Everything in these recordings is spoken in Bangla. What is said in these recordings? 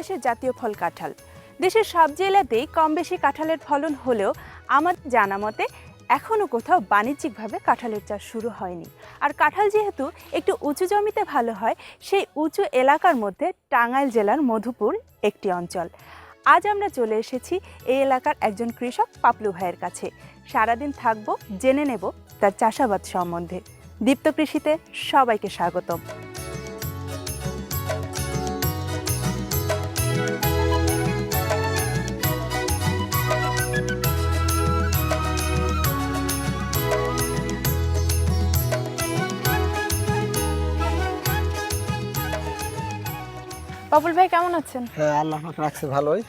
বাংলাদেশের জাতীয় ফল কাঁঠাল। দেশের সব জেলাতেই কম বেশি কাঁঠালের ফলন হলেও আমার জানা মতে এখনও কোথাও বাণিজ্যিকভাবে কাঁঠালের চাষ শুরু হয়নি। আর কাঁঠাল যেহেতু একটু উঁচু জমিতে ভালো হয়, সেই উঁচু এলাকার মধ্যে টাঙ্গাইল জেলার মধুপুর একটি অঞ্চল। আজ আমরা চলে এসেছি এই এলাকার একজন কৃষক পাপলু ভাইয়ের কাছে। সারাদিন থাকব, জেনে নেব তার চাষাবাদ সম্বন্ধে। দীপ্ত কৃষিতে সবাইকে স্বাগতম। পাপুল ভাই কেমন আছেন? হ্যাঁ আল্লাহ পাক রাখছে ভালোই।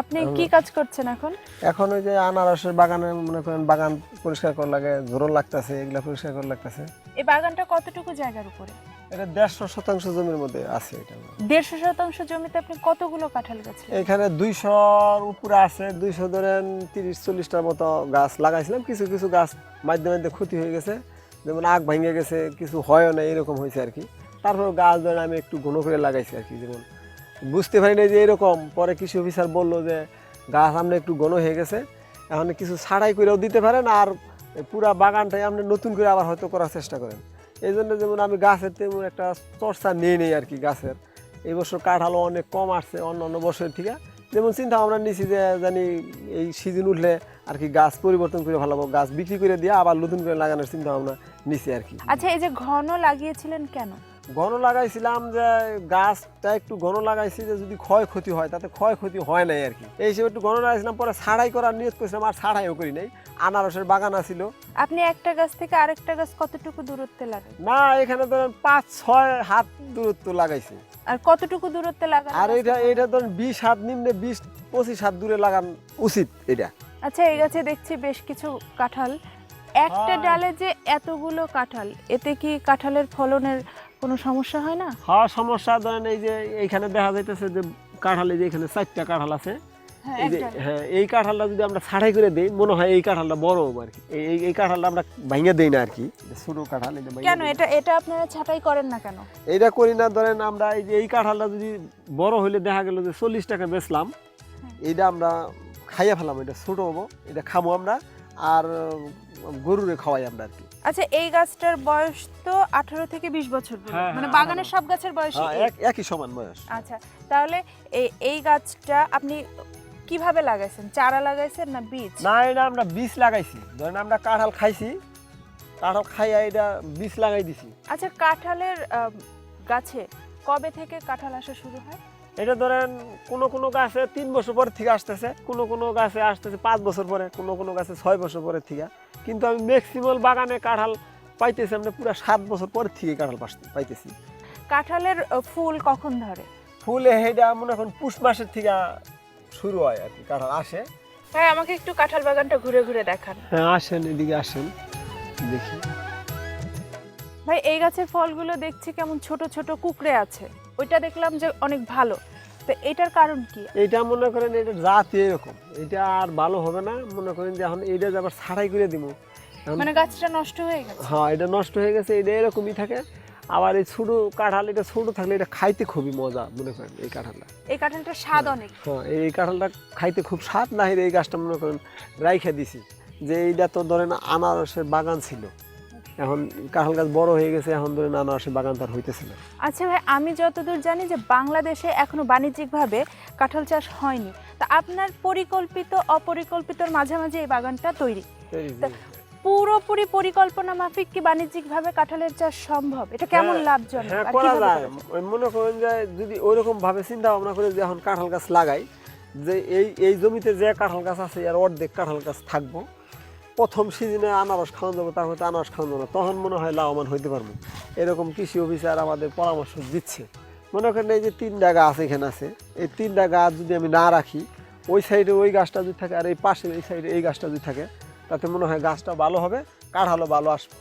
আপনি কি কাজ করছেন এখন? এখন ওই যে আনারসের বাগানে মনে করেন বাগান পরিষ্কার করা লাগে ঝোরল লাগতেছে এগুলা পরিষ্কার করা লাগতেছে। এই বাগানটা কতটুকু জায়গার উপরে? এটা দেড়শো শতাংশ জমির মধ্যে আছে এটা। দেড়শো শতাংশ জমিতে আপনি কতগুলো কাঁঠাল গাছ? এখানে দুইশোর উপরে আছে দুইশো ধরেন তিরিশ চল্লিশটার মতো গাছ লাগাইছিলাম। কিছু কিছু গাছ মাধ্যমে মধ্যে ক্ষতি হয়ে গেছে যেমন আগ ভেঙে গেছে কিছু হয়ও না এরকম হয়েছে আর কি। তারপর গাছ ধরেন আমি একটু ঘন করে লাগাইছি আর কি যেমন। বুঝতে পারি না যে এরকম। পরে কৃষি অফিসার বলল যে, গাছ আমরা একটু ঘন হয়ে গেছে। এখন কিছু ছাড়াই করেও দিতে পারেন আর পুরা বাগানটাই আপনি নতুন করে আবার হয়তো করার চেষ্টা করেন। এই জন্য যেমন আমি গাছের তেমন একটা চর্চা নিয়ে নেই আর কি গাছের। এই বছর কাঠালো অনেক কম আসছে অন্য অন্য বছরের থেকে। যেমন চিন্তা ভাবনা নিছি যে, জানি এই সিজন উঠলে আর কি গাছ পরিবর্তন করে ভালো হবে। গাছ বিক্রি করে দিয়ে আবার নতুন করে লাগানোর চিন্তা ভাবনা নিছি আর কি। আচ্ছা এই যে ঘন লাগিয়েছিলেন কেন? ঘন লাগাইছিলাম যে গাছটা একটু ঘন লাগাইছি যে যদি ক্ষয়ক্ষতি হয় তাতে ক্ষয়ক্ষতি হয় নাই আর কি। এই হিসেবে একটু ঘন লাগাইছিলাম পরে ছাড়াই করার নিয়ত করেছিলাম আর ছাড়াইও করি নাই। আনারসের বাগান আছিল। আপনি একটা গাছ থেকে আরেকটা গাছ কতটুকু দূরত্বে লাগান? না এখানে ধরেন পাঁচ ছয় হাত দূরত্ব লাগাইছি। আর কতটুকু দূরত্বে লাগান আর এটা এটা ধরেন বিশ হাত নিম্নে বিশ পঁচিশ হাত দূরে লাগান উচিত এটা। আচ্ছা এই গাছে দেখছি বেশ কিছু কাঁঠাল। একটা হ্যাঁ। ডালে যে এতগুলো কাঁঠাল এতে কি কাঁঠালের ফলনের কোনো সমস্যা হয় না? হওয়ার সমস্যা। ধরেন এই যে এইখানে দেখা যাইতেছে যে কাঁঠাল যে এখানে চারটা কাঁঠাল আছে। হ্যাঁ এই যে হ্যাঁ এই কাঁঠালটা যদি আমরা ছাড়াই করে দিই মনে হয় এই কাঁঠালটা বড় হবে আর কি। এই- এই কাঁঠালটা আমরা ভাঙে দেই না আর কি। এটা ছোট কাঁঠাল এটা কেন? এটা এটা আপনারা ছাঁটাই করেন না কেন? এইটা করি না ধরেন আমরা এই যে এই কাঁঠালটা যদি বড় হইলে দেখা গেল যে চল্লিশ টাকা বেচলাম এইটা আমরা খাইয়া ফেলাম এটা ছোট হব এটা খাব আমরা। আর গরুরে খাওয়াই আমরা আর কি। আচ্ছা এই গাছটার বয়স তো আঠারো থেকে বিশ বছর হ্যাঁ, মানে হ্যাঁ, বাগানের সব গাছের বয়স হ্যাঁ, একই সমান বয়স। আচ্ছা তাহলে এই এই গাছটা আপনি কীভাবে লাগাইছেন? চারা লাগাইছেন না বীজ? না এটা আমরা বীজ লাগাইছি। ধরেন আমরা কাঁঠাল খাইছি। কাঁঠাল খাইয়া এটা বীজ লাগাই দিছি। আচ্ছা কাঁঠালের গাছে কবে থেকে কাঁঠাল আসা শুরু হয়? এটা ধরেন কোনো কোনো গাছে তিন বছর পর থেকে আসতেছে কোনো কোনো গাছে আসতেছে পাঁচ বছর পরে কোনো কোনো গাছে ছয় বছর পরে থেকে। কিন্তু আমি ম্যাক্সিমাম বাগানে কাঁঠাল পাইতেছি আমরা পুরো সাত বছর পর থেকে কাঁঠাল পাইতেছি। কাঁঠালের ফুল কখন ধরে? ফুলে হেডা মনে এখন পুষ মাসের থেকে শুরু হয় আর কি কাঁঠাল আসে। ভাই আমাকে একটু কাঁঠাল বাগানটা ঘুরে ঘুরে দেখান। হ্যাঁ আসেন এদিকে আসেন দেখি। ভাই এই গাছের ফলগুলো দেখছি কেমন ছোট ছোট কুকড়ে আছে। ওইটা দেখলাম যে অনেক ভালো। তো এটার কারণ কি? এইটা মনে করেন এটা জাত এরকম। এটা আর ভালো হবে না। মনে করেন যে এখন এইটা যে আবার ছাড়াই করে দিব মানে গাছটা নষ্ট হয়ে গেছে। হ্যাঁ এটা নষ্ট হয়ে গেছে এটা এরকমই থাকে। আবার এই ছোট কাঁঠাল এটা ছোট থাকলে এটা খাইতে খুবই মজা মনে করেন এই কাঁঠালটা। এই কাঁঠালটার স্বাদ অনেক। হ্যাঁ এই কাঁঠালটা খাইতে খুব স্বাদ না এই গাছটা মনে করেন রাইখে দিছি। যে এইটা তো ধরেন আনারসের বাগান ছিল। এখন কাঁঠাল গাছ বড় হয়ে গেছে এখন ধরেন আনারসের বাগান তার হইতেছে না। আচ্ছা ভাই আমি যতদূর জানি যে বাংলাদেশে এখনও বাণিজ্যিকভাবে কাঁঠাল চাষ হয়নি। তা আপনার পরিকল্পিত অপরিকল্পিতর মাঝামাঝি এই বাগানটা তৈরি? পুরোপুরি পরিকল্পনা মাফিক কি বাণিজ্যিকভাবে কাঁঠালের চাষ সম্ভব? এটা কেমন হ্যাঁ, লাভজনক? হ্যাঁ করা যায়। মনে করেন যে যদি ওইরকম ভাবে চিন্তা ভাবনা করে যে এখন কাঁঠাল গাছ লাগাই যে এই এই জমিতে যে কাঁঠাল গাছ আছে আর অর্ধেক কাঁঠাল গাছ থাকব। প্রথম সিজনে আনারস খাওয়ানো যাব তারপর তো আনারস খাওয়ানো না। তখন মনে হয় লাভবান হইতে পারব। এরকম কৃষি অফিসার আমাদের পরামর্শ দিচ্ছে। মনে করেন এই যে তিনটা গাছ এখানে আছে এই তিনটা গাছ যদি আমি না রাখি ওই সাইডে ওই গাছটা যদি থাকে আর এই পাশে এই সাইডে এই গাছটা যদি থাকে তাতে মনে হয় গাছটা ভালো হবে কাঠালো ভালো আসবে।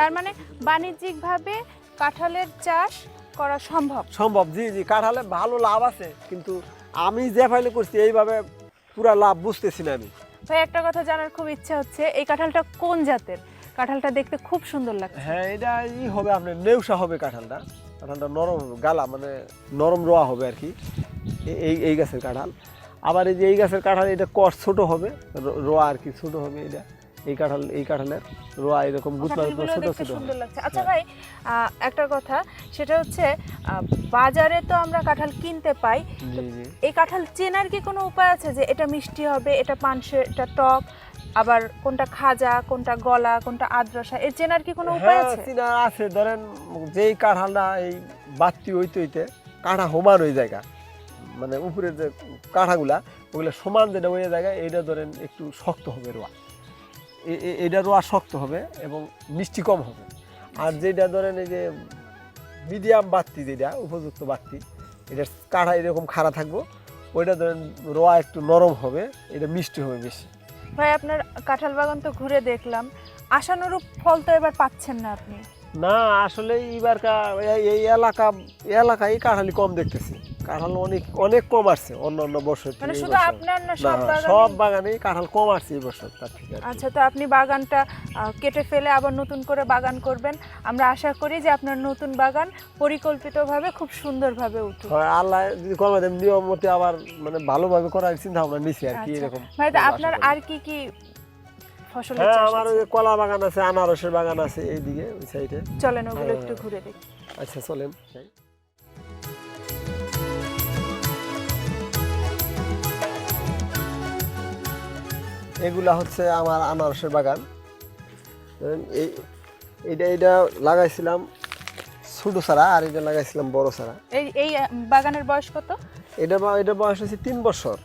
তার মানে বাণিজ্যিকভাবে কাঁঠালের চাষ করা সম্ভব? সম্ভব জি জি কাঁঠালে ভালো লাভ আছে কিন্তু আমি যে ফাইলে করছি এইভাবে পুরা লাভ বুঝতেছি না আমি। ভাই, একটা কথা জানার খুব ইচ্ছা হচ্ছে, এই কাঁঠালটা কোন জাতের? কাঁঠালটা দেখতে খুব সুন্দর লাগছে। হ্যাঁ এটা ই হবে, আপনার নেউসা হবে কাঁঠালটা। কাঁঠালটা নরম গালা মানে নরম রোয়া হবে আর কি। এই এই গাছের কাঁঠাল। আবার এই যে এই গাছের কাঁঠাল, এটা কষ ছোট হবে রোয়া আর কি ছোট হবে এটা। এই কাঁঠাল এই কাঁঠালের রোয়া এরকম গুছলা ছোট ছোট সুন্দর লাগছে। আচ্ছা ভাই একটা কথা সেটা হচ্ছে বাজারে তো আমরা কাঁঠাল কিনতে পাই এই কাঁঠাল চেনার কি কোনো উপায় আছে যে এটা মিষ্টি হবে এটা পানসে এটা টক আবার কোনটা খাজা কোনটা গলা কোনটা আদ্রসা এর চেনার কি কোনো উপায় হ্যাঁ আছে? চিনা আছে। ধরেন যেই কাঁঠালটা এই বাতি হইতে হইতে কাঁঠা সমান ওই জায়গা মানে উপরের যে কাঁঠাগুলা ওগুলো সমান যেটা ওই জায়গায় এইটা ধরেন একটু শক্ত হবে রোয়া। এ- এ- রোয়া শক্ত হবে এবং মিষ্টি কম হবে। আর যেটা ধরেন এই যে মিডিয়াম বাত্তি যেটা উপযুক্ত বাত্তি এটা কাঁঠা এরকম খাড়া থাকব ওইটা ধরেন রোয়া একটু নরম হবে এটা মিষ্টি হবে বেশি। ভাই আপনার কাঁঠাল বাগান তো ঘুরে দেখলাম। আশানুরূপ ফল তো এবার পাচ্ছেন না আপনি। না আসলে এইবার এই এলাকা এলাকায় কাঁঠালি কম দেখতেছি। কাঁঠাল অনেক অনেক কম আসছে অন্য অন্য বছর মানে শুধু আপনার না না, সব বাগান সব বাগানেই কাঁঠাল কম আসছে এই বছর তার আচ্ছা তো আপনি বাগানটা কেটে ফেলে আবার নতুন করে বাগান করবেন। আমরা আশা করি যে আপনার নতুন বাগান পরিকল্পিতভাবে খুব সুন্দরভাবে উঠুক। হয়, আল্লাহ যদি কমে দেন নিয়ম মতে আবার মানে ভালোভাবে করার চিন্তা ভাবনা নিছি আর কি আচ্ছা। এরকম ভাই আপনার আর কি কি ফসলের হ্যাঁ চাষ আমার ওই কলা বাগান আছে আনারসের বাগান আছে এইদিকে ওই সাইডে চলেন ওগুলো হ্যাঁ। একটু ঘুরে দেখি। আচ্ছা চলেন। এগুলা হচ্ছে আমার আনারসের বাগান। এই এইটা এইটা লাগাইছিলাম ছোট চারা আর এটা লাগাইছিলাম বড় চারা। এই এই বাগানের বয়স কত? এটা এটা বয়স হচ্ছে তিন বছর।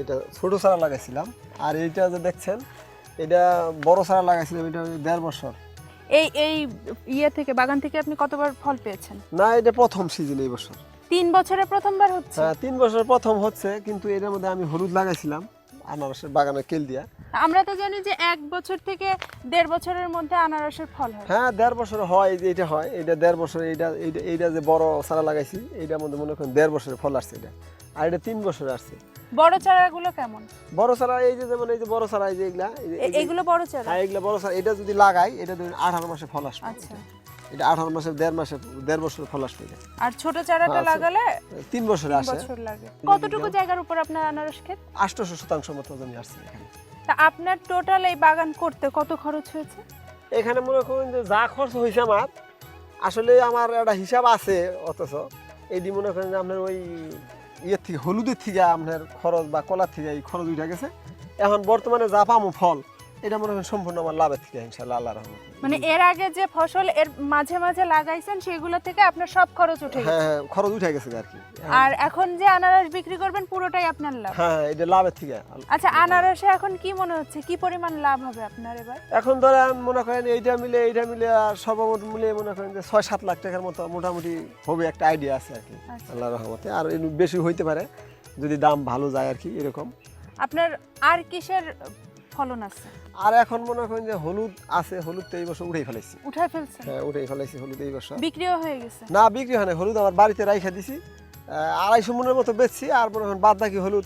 এটা ছোট চারা লাগাইছিলাম। আর এইটা যে দেখছেন এটা বড় চারা লাগাইছিলাম এটা দেড় বছর। এই এই ইয়ে থেকে বাগান থেকে আপনি কতবার ফল পেয়েছেন? না এটা প্রথম সিজন এই বছর। তিন বছরে প্রথমবার হচ্ছে? হ্যাঁ তিন বছর প্রথম হচ্ছে কিন্তু এটার মধ্যে আমি হলুদ লাগাইছিলাম আনারসের বাগানে কেল দিয়া। আমরা তো জানি যে এক বছর থেকে দেড় বছরের মধ্যে আনারসের ফল হয়। হ্যাঁ দেড় বছর হয় এই যে এটা হয় এটা দেড় বছর এইটা এইটা যে বড় চারা লাগাইছি এইটার মধ্যে মনে করেন দেড় বছরের ফল আসছে এটা। আর এটা তিন বছর আসছে। বড় চারাগুলো কেমন? বড় চারা এই যে যেমন এই যে বড় চারা এই যে এগুলা বড় চারা? হ্যাঁ এগুলা বড় চারা। এটা যদি লাগাই এটা ধরুন আঠারো মাসে ফল আসবে। আচ্ছা। এটা আঠারো মাসে দেড় মাসে দেড় বছরের ফল আসবে আর ছোট চারাটা হ্যাঁ, লাগালে তিন বছরে আসে। বছর লাগে। কতটুকু জায়গার উপর আপনার আনারস ক্ষেত? আষ্টশো শতাংশ মতো জমি আসছে এখানে। তা আপনার টোটাল এই বাগান করতে কত খরচ হয়েছে? এখানে মনে করুন যে যা খরচ হয়েছে আমার, আসলে আমার একটা হিসাব আছে অথচ। এটি মনে করেন যে আপনার ওই ইয়ের থেকে হলুদের থেকে আপনার খরচ বা কলার থেকে এই খরচ উঠে গেছে। এখন বর্তমানে যা পামো ফল। এটা মনে করেন সম্পূর্ণ আমার লাভের থেকে ইনশাল্লাহ আল্লাহ রহমত। মানে এর আগে যে ফসল এর মাঝে মাঝে লাগাইছেন সেগুলো থেকে আপনার সব খরচ উঠে গেছে। হ্যাঁ হ্যাঁ খরচ উঠে গেছে আর কি। আর এখন যে আনারস বিক্রি করবেন পুরোটাই আপনার লাভ। হ্যাঁ হ্যাঁ, এটা লাভের থেকে। আচ্ছা আনারসে এখন কি মনে হচ্ছে? কি পরিমাণ লাভ হবে আপনার এবার? এখন ধরেন মনে করেন এইটা মিলে এইটা মিলে আর সর্বমোট মিলে মনে করেন যে ছয় সাত লাখ টাকার মতো মোটামুটি হবে একটা আইডিয়া আছে আর কি আচ্ছা। আল্লাহ রহমতে। আর বেশি হইতে পারে যদি দাম ভালো যায় আর কি এরকম। আপনার আর কিসের ফলন আছে। আর এখন মনে করেন যে হলুদ আছে হলুদ তো এই বছর উঠেই ফেলাইছি। উঠাই ফেলছে হ্যাঁ উঠেই ফেলাইছি হলুদ এই বছর। বিক্রিও হয়ে গেছে? না বিক্রি হয় না হলুদ আমার বাড়িতে রাইখা দিছি। আড়াইশো মনের মতো বেচছি আর মনে করেন বাদ বাকি হলুদ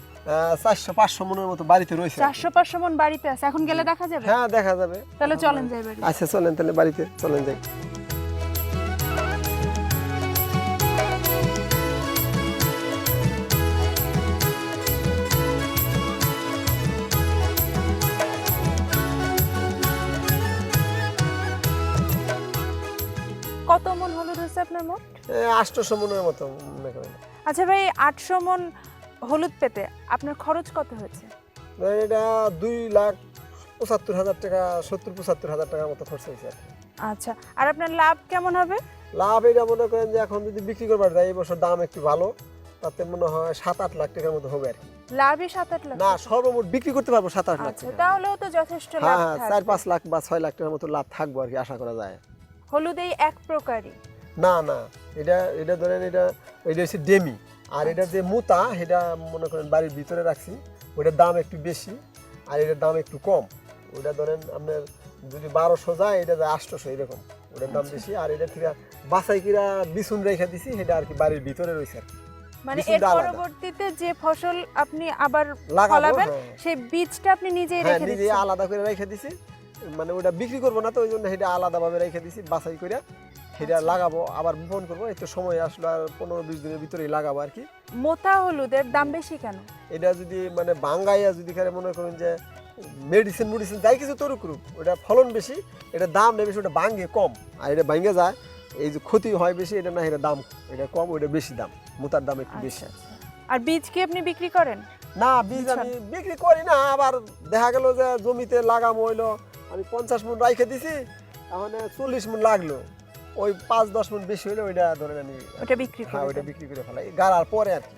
চারশো পাঁচশো মনের মতো বাড়িতে রয়েছে। চারশো পাঁচশো মন বাড়িতে আছে। এখন গেলে দেখা যাবে? হ্যাঁ দেখা যাবে। তাহলে চলেন যাই আচ্ছা চলেন তাহলে বাড়িতে চলেন যাই। মোট আষ্টশো মনের মতো মনে করেন। আচ্ছা ভাই আটশো মন হলুদ পেতে আপনার খরচ কত হয়েছে? এটা দুই লাখ পঁচাত্তর হাজার টাকা সত্তর পঁচাত্তর হাজার টাকার মতো খরচ হয়েছে আচ্ছা আর আপনার লাভ কেমন হবে? লাভ এটা মনে করেন যে এখন যদি বিক্রি করবার যায় এই বছর দাম একটু ভালো তাতে মনে হয় সাত আট লাখ টাকার মতো হবে আর কি। লাভই সাত আট লাখ না সর্বমোট বিক্রি করতে পারব সাত আট লাখ আচ্ছা তাহলেও তো যথেষ্ট হ্যাঁ লাভ হ্যাঁ চার পাঁচ লাখ বা ছয় লাখ টাকার মতো লাভ থাকব আর কি আশা করা যায়। হলুদ এই এক প্রকারই। না না এটা এটা ধরেন এটা এটা হচ্ছে ডেমি। আর এটা যে মুতা সেটা মনে করেন বাড়ির ভিতরে রাখছি ওটার দাম একটু বেশি আর এটার দাম একটু কম। ওটা ধরেন আপনার যদি বারোশো যায় এটা যায় আটশোশো এরকম। ওটার দাম বেশি আর এটা থেকে বাসাই কিরা বিছুন রেখে দিছি সেটা আর কি বাড়ির ভিতরে রয়েছে আর কি। মানে এর পরবর্তীতে যে ফসল আপনি আবার ফলাবেন হ্যাঁ। সেই বীজটা আপনি নিজেই হ্যাঁ রেখে নিজে আলাদা করে রেখে দিছি। মানে ওটা বিক্রি করব না তো ওই জন্য সেটা আলাদাভাবে রেখে দিছি বাছাই করে সেটা আচ্ছা। লাগাবো আবার বপন করব তো সময় আসলো আর পনেরো বিশ দিনের ভিতরেই লাগাবো আর কি। মোটা হলুদের দাম বেশি কেন? এটা যদি মানে বাঙ্গাইয়া যদি খারে মনে করেন যে মেডিসিন মেডিসিন যাই কিছু তরুক করুক ওটা ফলন বেশি এটা দাম নেই বেশি ওটা ভাঙ্গে কম। আর এটা ভাঙ্গে যায় এই যে ক্ষতি হয় বেশি এটা না এটা দাম এটা কম ওটা বেশি দাম মুতার দাম একটু বেশি। আচ্ছা আচ্ছা। আর বীজ কি আপনি বিক্রি করেন? না বীজ আমি বিক্রি করি না আবার দেখা গেল যে জমিতে লাগাম হইল আমি পঞ্চাশ মন রাইখে দিছি তাহলে চল্লিশ মন লাগল। ওই পাঁচ দশ মন বেশি হলে ওইটা ধরেন আমি ওটা বিক্রি হ্যাঁ করে ওইটা। বিক্রি করে ফেলাই। গাড়ার পরে আর কি।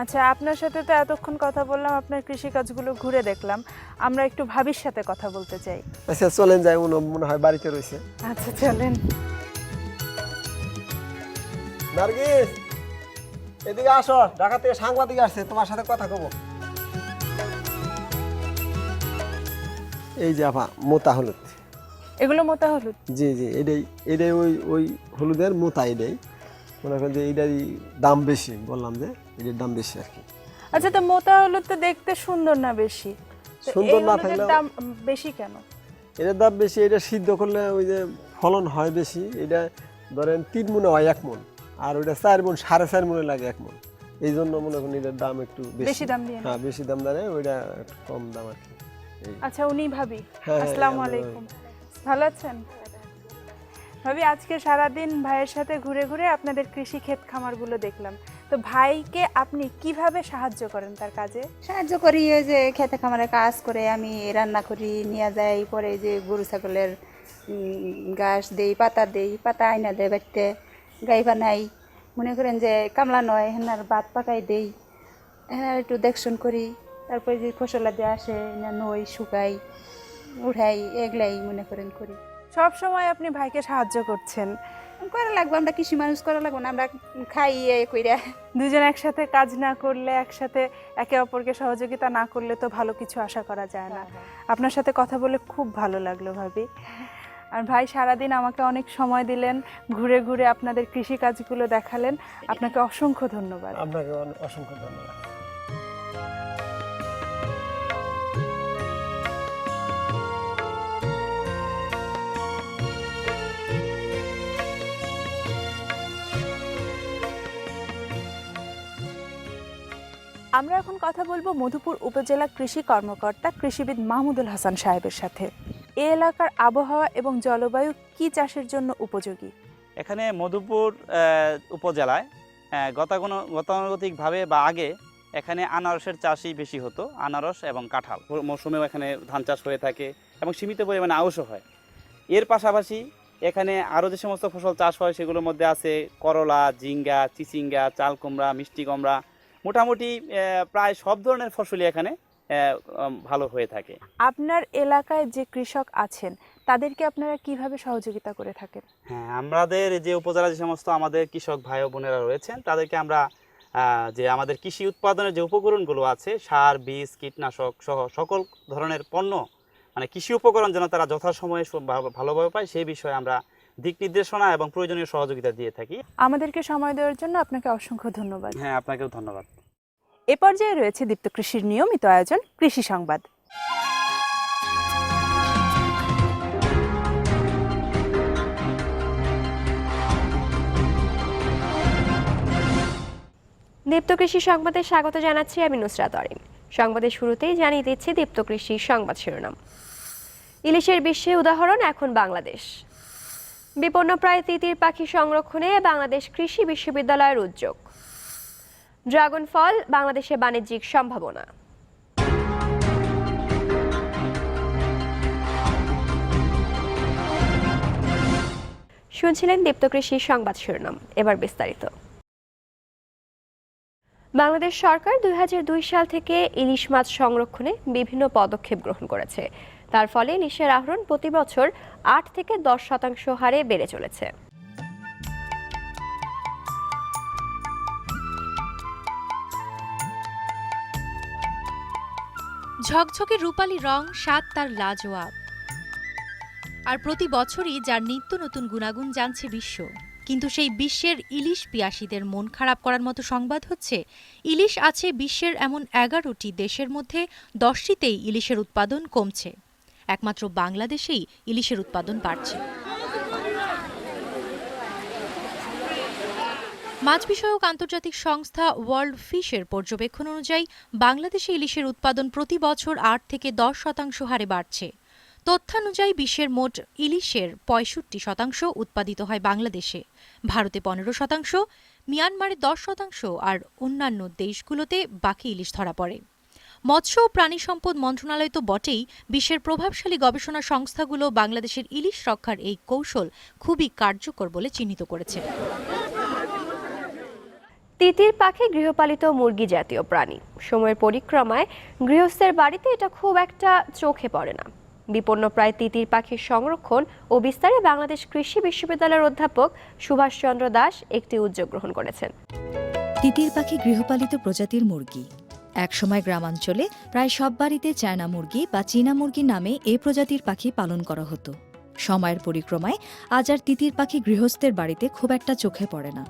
আচ্ছা আপনার সাথে তো এতক্ষণ কথা বললাম আপনার কৃষি কাজগুলো ঘুরে দেখলাম। আমরা একটু ভাবির সাথে কথা বলতে চাই। আচ্ছা চলেন যাই মনে হয় বাড়িতে রয়েছে। আচ্ছা চলেন। নার্গিস এদিকে আসো ঢাকা থেকে সাংবাদিক আসছে তোমার সাথে কথা কব। এই যে আপা মোতা হলুদ এগুলো মোটা হলুদ? জি জি এটাই এটাই ওই ওই হলুদের মোতা এটাই। মনে করেন যে এটারই দাম বেশি বললাম যে এটার দাম বেশি আর কি। আচ্ছা তো মোটা হলুদ তো দেখতে সুন্দর না বেশি? সুন্দর না থাকলেও- দাম বেশি কেন? এটার দাম বেশি এটা সিদ্ধ করলে ওই যে ফলন হয় বেশি এটা ধরেন তিন মনে হয় এক মন আর ওইটা চার মন সাড়ে চার মনে লাগে এক মন এই জন্য মনে করেন এটার দাম একটু বেশি। দাম দিয়ে হ্যাঁ বেশি দাম দাঁড়ায় ওইটা একটু কম দাম আর কি। আচ্ছা উনি ভাবি। হ্যাঁ, আসসালামু আলাইকুম। ভালো আছেন? ভাবি, আজকে সারাদিন ভাইয়ের সাথে ঘুরে ঘুরে আপনাদের কৃষি ক্ষেত খামারগুলো দেখলাম। তো ভাইকে আপনি কীভাবে সাহায্য করেন তার কাজে? সাহায্য করি ওই যে খেতে খামারে কাজ করে আমি রান্না করি, নিয়ে যাই, পরে যে গরু, ছাগলের ঘাস দেই, পাতা দেই, পাতা আইনা দেয় বাড়িতে, গাই বানাই। মনে করেন যে কামলা নয়, হেনার ভাত পাকাই দেই। হ্যাঁ একটু দেখশন করি, তারপরে যে ফসলা দিয়ে আসে নই, শুকাই। উঠাই এগুলাই মনে করেন করি। সব সময় আপনি ভাইকে সাহায্য করছেন। করা লাগবে আমরা কৃষি মানুষ করা লাগবো না আমরা খাই এ কইরা। দুজন একসাথে কাজ না করলে একসাথে একে অপরকে সহযোগিতা না করলে তো ভালো কিছু আশা করা যায় না। আপনার সাথে কথা বলে খুব ভালো লাগল ভাবি। আর ভাই সারাদিন আমাকে অনেক সময় দিলেন ঘুরে ঘুরে আপনাদের কৃষি কাজগুলো দেখালেন। আপনাকে অসংখ্য ধন্যবাদ। আপনাকে অসংখ্য ধন্যবাদ। আমরা এখন কথা বলব মধুপুর উপজেলা কৃষি কর্মকর্তা কৃষিবিদ মাহমুদুল হাসান সাহেবের সাথে। এ এলাকার আবহাওয়া এবং জলবায়ু কি চাষের জন্য উপযোগী? এখানে মধুপুর উপজেলায় গতাগণ গতানুগতিকভাবে বা আগে এখানে আনারসের চাষই বেশি হতো, আনারস এবং কাঁঠাল। মৌসুমেও এখানে ধান চাষ হয়ে থাকে এবং সীমিত পরিমাণে আউশও হয়। এর পাশাপাশি এখানে আরও যে সমস্ত ফসল চাষ হয় সেগুলোর মধ্যে আছে করলা জিঙ্গা চিচিঙ্গা, চাল কুমড়া, মিষ্টি কুমড়া মোটামুটি প্রায় সব ধরনের ফসলই এখানে ভালো হয়ে থাকে। আপনার এলাকায় যে কৃষক আছেন তাদেরকে আপনারা কীভাবে সহযোগিতা করে থাকেন? হ্যাঁ আমাদের যে উপজেলা যে সমস্ত আমাদের কৃষক ভাই ও বোনেরা রয়েছেন তাদেরকে আমরা যে আমাদের কৃষি উৎপাদনের যে উপকরণগুলো আছে সার বীজ কীটনাশক সহ সকল ধরনের পণ্য মানে কৃষি উপকরণ যেন তারা যথাসময়ে ভালোভাবে পায় সেই বিষয়ে আমরা দিক নির্দেশনা এবং প্রয়োজনীয় সহযোগিতা দিয়ে থাকি। আমাদেরকে সময় দেওয়ার জন্য আপনাকে অসংখ্য ধন্যবাদ। হ্যাঁ আপনাকেও ধন্যবাদ। এ পর্যায়ে রয়েছে দীপ্ত কৃষির নিয়মিত আয়োজন কৃষি সংবাদ। দীপ্ত কৃষি সংবাদে স্বাগত জানাচ্ছি আমি নুসরাত অরিন সংবাদের শুরুতেই জানিয়ে দিচ্ছি দীপ্ত কৃষি সংবাদ শিরোনাম। ইলিশের বিশ্বে উদাহরণ, এখন বাংলাদেশ। বিপন্ন প্রায় তিতির পাখি সংরক্ষণে বাংলাদেশ কৃষি বিশ্ববিদ্যালয়ের উদ্যোগ। ড্রাগন ফল, বাংলাদেশে বাণিজ্যিক সম্ভাবনা। শুনছিলেন দীপ্ত কৃষি সংবাদ শিরোনাম, এবার বিস্তারিত। বাংলাদেশ সরকার দুই হাজার দুই সাল থেকে ইলিশ মাছ সংরক্ষণে বিভিন্ন পদক্ষেপ গ্রহণ করেছে। তার ফলে ইলিশের আহরণ প্রতি বছর আট থেকে দশ শতাংশ হারে বেড়ে চলেছে। ঝকঝকে রূপালি রং, স্বাদ তার লাজোয়াব। আর প্রতি বছরই যার নিত্য নতুন গুণাগুণ জানছে বিশ্ব। কিন্তু সেই বিশ্বের ইলিশ পিয়াসীদের মন খারাপ করার মতো সংবাদ হচ্ছে, ইলিশ আছে বিশ্বের এমন এগারোটি দেশের মধ্যে দশটিতেই ইলিশের উৎপাদন কমছে। একমাত্র বাংলাদেশেই ইলিশের উৎপাদন বাড়ছে। মাছ বিষয়ক আন্তর্জাতিক সংস্থা ওয়ার্ল্ড ফিশের পর্যবেক্ষণ অনুযায়ী, বাংলাদেশে ইলিশের উৎপাদন প্রতি বছর আট থেকে দশ শতাংশ হারে বাড়ছে। তথ্যানুযায়ী বিশ্বের মোট ইলিশের পঁয়ষট্টি শতাংশ উৎপাদিত হয় বাংলাদেশে। ভারতে পনেরো শতাংশ, মিয়ানমারে দশ শতাংশ আর অন্যান্য দেশগুলোতে বাকি ইলিশ ধরা পড়ে। মৎস্য ও প্রাণী সম্পদ মন্ত্রণালয় তো বটেই, বিশ্বের প্রভাবশালী গবেষণা সংস্থাগুলো বাংলাদেশের ইলিশ রক্ষার এই কৌশল খুবই কার্যকর বলে চিহ্নিত করেছে। তিতির পাখি গৃহপালিত মুরগি জাতীয় প্রাণী। সময়ের পরিক্রমায় গৃহস্থের বাড়িতে এটা খুব একটা চোখে পড়ে না। বিপন্ন প্রায় তিতির পাখির সংরক্ষণ ও বিস্তারে বাংলাদেশ কৃষি বিশ্ববিদ্যালয়ের অধ্যাপক সুভাষচন্দ্র দাস একটি উদ্যোগ গ্রহণ করেছেন। তিতির পাখি গৃহপালিত প্রজাতির মুরগি। একসময় গ্রামাঞ্চলে প্রায় সব বাড়িতে চায়না মুরগি বা চীনা মুরগি নামে এ প্রজাতির পাখি পালন করা হতো। সময়ের পরিক্রমায় আজ আর তিতির পাখি গৃহস্থের বাড়িতে খুব একটা চোখে পড়ে না।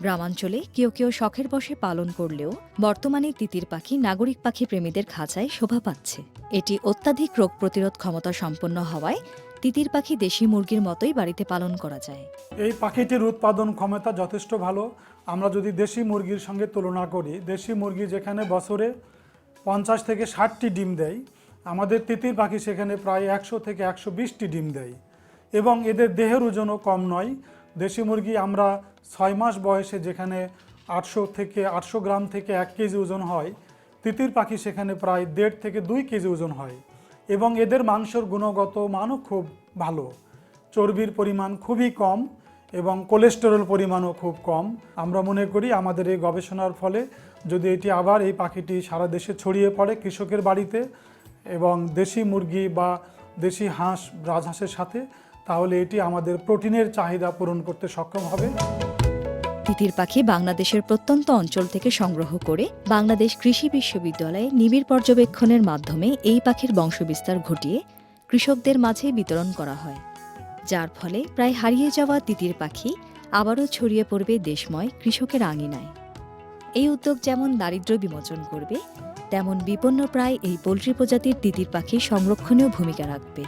গ্রামাঞ্চলে কেউ কেউ শখের বশে পালন করলেও বর্তমানে তিতির পাখি নাগরিক পাখি প্রেমীদের খাঁচায় শোভা পাচ্ছে। এটি অত্যাধিক রোগ প্রতিরোধ ক্ষমতা সম্পন্ন হওয়ায় তিতির পাখি দেশি মুরগির মতোই বাড়িতে পালন করা যায়। এই পাখিটির উৎপাদন ক্ষমতা যথেষ্ট ভালো। আমরা যদি দেশি মুরগির সঙ্গে তুলনা করি, দেশি মুরগি যেখানে বছরে পঞ্চাশ থেকে ষাটটি ডিম দেয়, আমাদের তিতির পাখি সেখানে প্রায় একশো থেকে একশো বিশটি ডিম দেয়। এবং এদের দেহের ওজনও কম নয়। দেশি মুরগি আমরা ছয় মাস বয়সে যেখানে আটশো থেকে আটশো গ্রাম থেকে এক কেজি ওজন হয়, তিতির পাখি সেখানে প্রায় দেড় থেকে দুই কেজি ওজন হয় এবং এদের মাংসর গুণগত মানও খুব ভালো। চর্বির পরিমাণ খুবই কম এবং কোলেস্টেরল পরিমাণও খুব কম। আমরা মনে করি আমাদের এই গবেষণার ফলে যদি এটি আবার এই পাখিটি সারা দেশে ছড়িয়ে পড়ে কৃষকের বাড়িতে এবং দেশি মুরগি বা দেশি হাঁস, রাজহাঁসের সাথে, তাহলে এটি আমাদের প্রোটিনের চাহিদা পূরণ করতে সক্ষম হবে। তিতির পাখি বাংলাদেশের প্রত্যন্ত অঞ্চল থেকে সংগ্রহ করে বাংলাদেশ কৃষি বিশ্ববিদ্যালয়ে নিবিড় পর্যবেক্ষণের মাধ্যমে এই পাখির বংশবিস্তার ঘটিয়ে কৃষকদের মাঝে বিতরণ করা হয়। যার ফলে প্রায় হারিয়ে যাওয়া তিতির পাখি আবারও ছড়িয়ে পড়বে দেশময় কৃষকের আঙিনায়। এই উদ্যোগ যেমন দারিদ্র্য বিমোচন করবে, তেমন বিপন্নপ্রায় এই পোলট্রি প্রজাতির তিতির পাখি সংরক্ষণেও ভূমিকা রাখবে।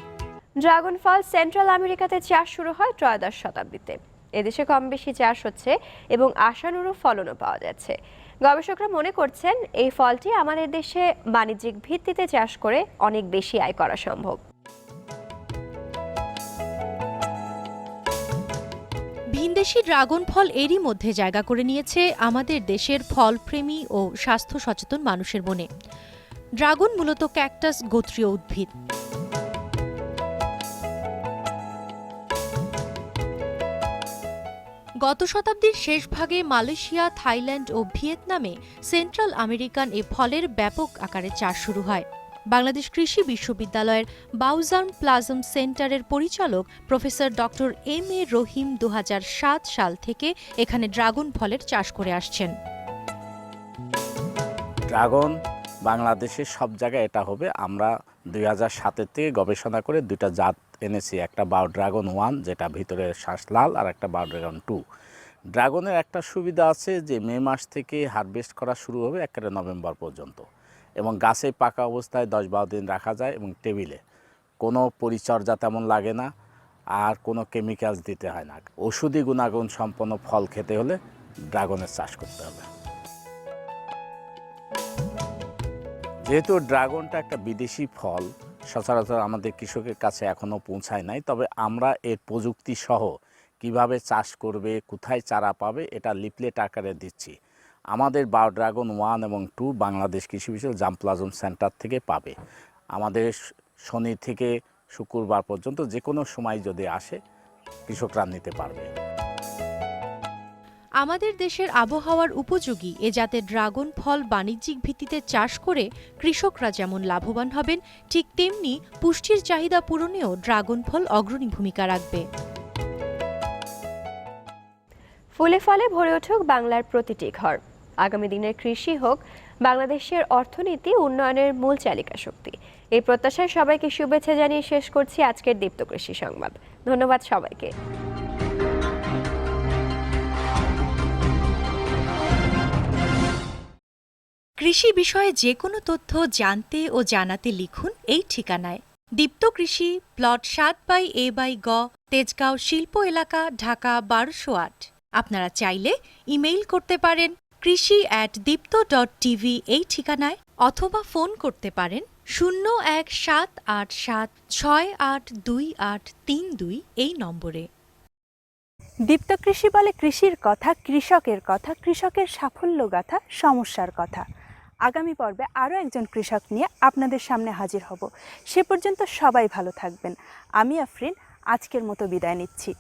ড্রাগন ফল সেন্ট্রাল আমেরিকাতে চাষ শুরু হয় ত্রয়োদশ শতাব্দীতে। এদেশে কম বেশি চাষ হচ্ছে এবং আশানুরূপ ফলনও পাওয়া যাচ্ছে। গবেষকরা মনে করছেন, এই ফলটি আমাদের দেশে বাণিজ্যিক ভিত্তিতে চাষ করে অনেক বেশি আয় করা সম্ভব। ভিনদেশি ড্রাগন ফল এরই মধ্যে জায়গা করে নিয়েছে আমাদের দেশের ফলপ্রেমী ও স্বাস্থ্য সচেতন মানুষের মনে। ড্রাগন মূলত ক্যাকটাস গোত্রীয় উদ্ভিদ। গত শতাব্দীর শেষ ভাগে মালয়েশিয়া, থাইল্যান্ড ও ভিয়েতনামে সেন্ট্রাল আমেরিকান এ ফলের ব্যাপক আকারে চাষ শুরু হয়। বাংলাদেশ কৃষি বিশ্ববিদ্যালয়ের বাউজার্ম প্লাজম সেন্টারের পরিচালক professor doctor M A Rahim দু হাজার সাত সাল থেকে এখানে ড্রাগন ফলের চাষ করে আসছেন। ড্রাগন বাংলাদেশের সব জায়গায় এটা হবে। আমরা দুই হাজার সাতের থেকে গবেষণা করে দুইটা জাত এনেছি, একটা বাও ড্রাগন ওয়ান যেটা ভিতরে শ্বাস লাল, আর একটা বাও ড্রাগন টু ড্রাগনের একটা সুবিধা আছে যে, মে মাস থেকে হারভেস্ট করা শুরু হবে একেবারে নভেম্বর পর্যন্ত। এবং গাছে পাকা অবস্থায় দশ বারো দিন রাখা যায় এবং টেবিলে কোনো পরিচর্যা তেমন লাগে না, আর কোনো কেমিক্যালস দিতে হয় না। ওষুধি গুণাগুণ সম্পন্ন ফল খেতে হলে ড্রাগনের চাষ করতে হবে। যেহেতু ড্রাগনটা একটা বিদেশি ফল সচরাচর আমাদের কৃষকের কাছে এখনও পৌঁছায় নাই। তবে আমরা এর প্রযুক্তি সহ কীভাবে চাষ করবে, কোথায় চারা পাবে, এটা লিপলেট আকারে দিচ্ছি। আমাদের বাও ড্রাগন ওয়ান এবং টু বাংলাদেশ কৃষি বিশ্ববিদ্যালয় জামপ্লাজম সেন্টার থেকে পাবে। আমাদের শনি থেকে শুক্রবার পর্যন্ত যে কোনো সময় যদি আসে, কৃষকরা নিতে পারবে। আমাদের দেশের আবহাওয়ার উপযোগী এ জাতের ড্রাগন ফল বাণিজ্যিক ভিত্তিতে চাষ করে কৃষকরা যেমন লাভবান হবেন, ঠিক তেমনি পুষ্টির চাহিদা পূরণেও ড্রাগন ফল অগ্রণী ভূমিকা রাখবে। ফুলে ফলে ভরে উঠুক বাংলার প্রতিটি ঘর। আগামী দিনের কৃষি হোক, বাংলাদেশের অর্থনীতি উন্নয়নের মূল চালিকা শক্তি। এই প্রত্যাশায় সবাইকে শুভেচ্ছা জানিয়ে শেষ করছি আজকের দীপ্ত কৃষি সংবাদ। ধন্যবাদ সবাইকে। কৃষি বিষয়ে যে কোনো তথ্য জানতে ও জানাতে লিখুন এই ঠিকানায়। দীপ্ত কৃষি, প্লট সাত বাই এ বাই গ, তেজগাঁও শিল্প এলাকা, ঢাকা বারোশো আট। আপনারা চাইলে ইমেইল করতে পারেন কৃষি অ্যাট দীপ্ত ডট টিভি এই ঠিকানায় অথবা ফোন করতে পারেন শূন্য এক সাত আট সাত ছয় আট দুই আট তিন দুই এই নম্বরে। দীপ্ত কৃষি বলে কৃষির কথা, কৃষকের কথা, কৃষকের সাফল্য গাথা, সমস্যার কথা। আগামী পর্বে আরও একজন কৃষক নিয়ে আপনাদের সামনে হাজির হব। সে পর্যন্ত সবাই ভালো থাকবেন। আমি আফরিন, আজকের মতো বিদায় নিচ্ছি।